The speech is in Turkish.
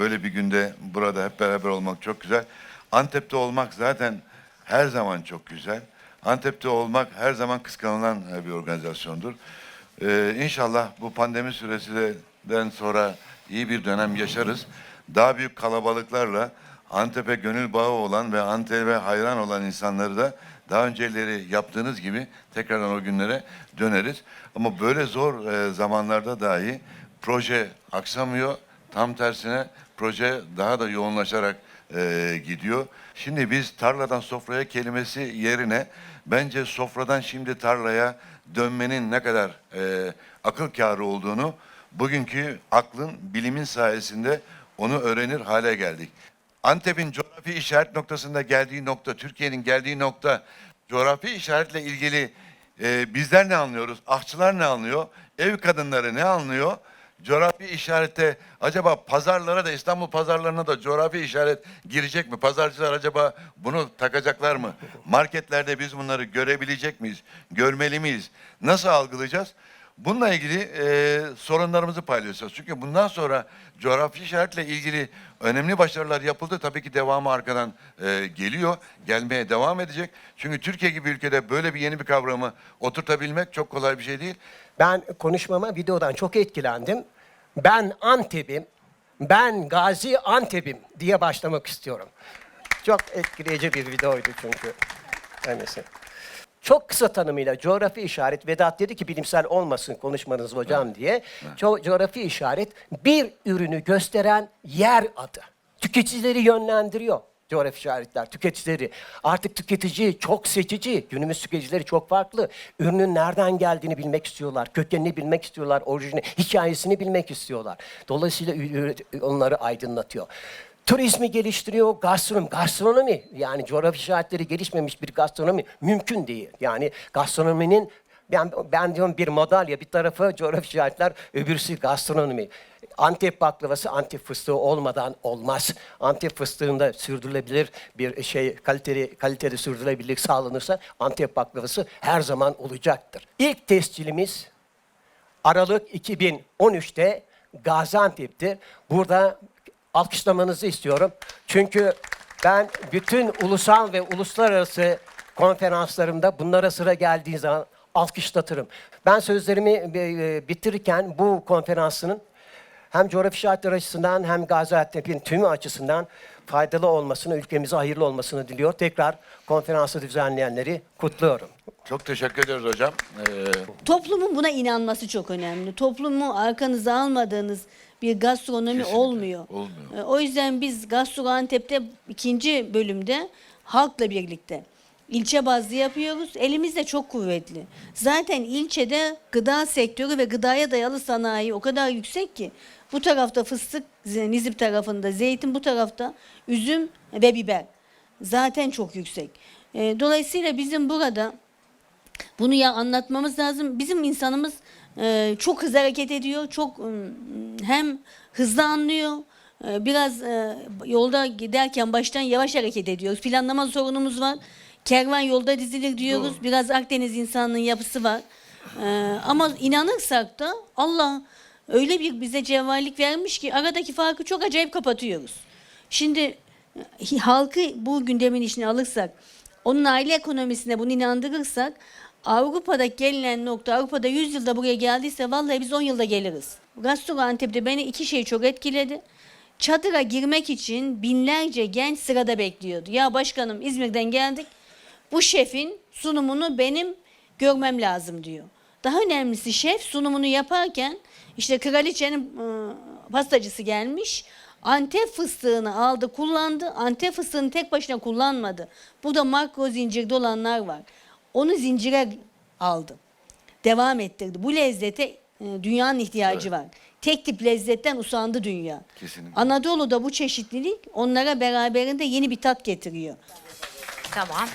böyle bir günde burada hep beraber olmak çok güzel. Antep'te olmak zaten her zaman çok güzel. Antep'te olmak her zaman kıskanılan e, bir organizasyondur. Ee, inşallah bu pandemi süresinden sonra iyi bir dönem yaşarız. Daha büyük kalabalıklarla Antep'e gönül bağı olan ve Antep'e hayran olan insanları da daha önceleri yaptığınız gibi tekrardan o günlere döneriz. Ama böyle zor e, zamanlarda dahi proje aksamıyor. Tam tersine proje daha da yoğunlaşarak e, gidiyor. Şimdi biz tarladan sofraya kelimesi yerine bence sofradan şimdi tarlaya dönmenin ne kadar e, akıl kârı olduğunu bugünkü aklın, bilimin sayesinde onu öğrenir hale geldik. Antep'in coğrafi işaret noktasında geldiği nokta, Türkiye'nin geldiği nokta, coğrafi işaretle ilgili e, bizler ne anlıyoruz? Ahçılar ne anlıyor? Ev kadınları ne anlıyor? Coğrafi işarette acaba pazarlara da İstanbul pazarlarına da coğrafi işaret girecek mi? Pazarcılar acaba bunu takacaklar mı? Marketlerde biz bunları görebilecek miyiz? Görmeli miyiz? Nasıl algılayacağız? Bununla ilgili e, sorunlarımızı paylaşacağız. Çünkü bundan sonra coğrafi işaretle ilgili önemli başarılar yapıldı. Tabii ki devamı arkadan e, geliyor, gelmeye devam edecek. Çünkü Türkiye gibi ülkede böyle bir yeni bir kavramı oturtabilmek çok kolay bir şey değil. Ben konuşmama videodan çok etkilendim. Ben Antep'im, ben Gazi Antep'im diye başlamak istiyorum. Çok etkileyici bir videoydu çünkü. Kendisi. Çok kısa tanımıyla coğrafi işaret, Vedat dedi ki bilimsel olmasın konuşmanız hocam diye. Co- coğrafi işaret bir ürünü gösteren yer adı. Tüketicileri yönlendiriyor coğrafi işaretler, tüketicileri. Artık tüketici çok seçici. Günümüz tüketicileri çok farklı. Ürünün nereden geldiğini bilmek istiyorlar. Kökenini bilmek istiyorlar. Orijini, hikayesini bilmek istiyorlar. Dolayısıyla onları aydınlatıyor. Turizmi geliştiriyor, gastronomi. Gastronomi yani coğrafi işaretleri gelişmemiş bir gastronomi mümkün değil. Yani gastronominin ben, ben diyorum bir madalya bir tarafı coğrafi işaretler öbürsü gastronomi. Antep baklavası Antep fıstığı olmadan olmaz. Antep fıstığında sürdürülebilir bir şey kaliteli kaliteli sürdürülebilirlik sağlanırsa Antep baklavası her zaman olacaktır. İlk tescilimiz Aralık 2013'te Gaziantep'ti. Burada alkışlamanızı istiyorum. Çünkü ben bütün ulusal ve uluslararası konferanslarımda bunlara sıra geldiği zaman alkışlatırım. Ben sözlerimi e, bitirirken bu konferansının hem coğrafi işaretler açısından hem Gaziantep'in tümü açısından faydalı olmasını, ülkemize hayırlı olmasını diliyor. Tekrar konferansı düzenleyenleri kutluyorum. Çok teşekkür ederiz hocam. Ee, Toplumun buna inanması çok önemli. Toplumu arkanıza almadığınız bir gastronomi Kesinlikle, olmuyor. olmuyor. E, O yüzden biz Gastroantep'te ikinci bölümde halkla birlikte ilçe bazlı yapıyoruz. Elimiz de çok kuvvetli. Zaten ilçede gıda sektörü ve gıdaya dayalı sanayi o kadar yüksek ki bu tarafta fıstık, Nizip tarafında zeytin, bu tarafta üzüm ve biber. Zaten çok yüksek. Dolayısıyla bizim burada bunu ya anlatmamız lazım. Bizim insanımız çok hızlı hareket ediyor. Çok hem hızlı anlıyor. biraz yolda giderken baştan yavaş hareket ediyoruz. Planlama sorunumuz var. Kervan yolda dizilir diyoruz. Doğru. Biraz Akdeniz insanının yapısı var. E, ama inanırsak da Allah öyle bir bize cevvallik vermiş ki aradaki farkı çok acayip kapatıyoruz. Şimdi e, halkı bu gündemin içine alırsak, onun aile ekonomisine bunu inandırırsak Avrupa'da gelinen nokta Avrupa'da 100 yılda buraya geldiyse vallahi biz 10 yılda geliriz. Gaziantep'te beni iki şey çok etkiledi. Çadıra girmek için binlerce genç sırada bekliyordu. Ya başkanım İzmir'den geldik. Bu şefin sunumunu benim görmem lazım diyor. Daha önemlisi şef sunumunu yaparken işte kraliçenin ıı, pastacısı gelmiş. Antep fıstığını aldı kullandı. Antep fıstığını tek başına kullanmadı. Burada makro zincirde olanlar var. Onu zincire aldı. Devam ettirdi. Bu lezzete e, dünyanın ihtiyacı var. Tek tip lezzetten usandı dünya. Kesinlikle. Anadolu'da bu çeşitlilik onlara beraberinde yeni bir tat getiriyor. Tamam.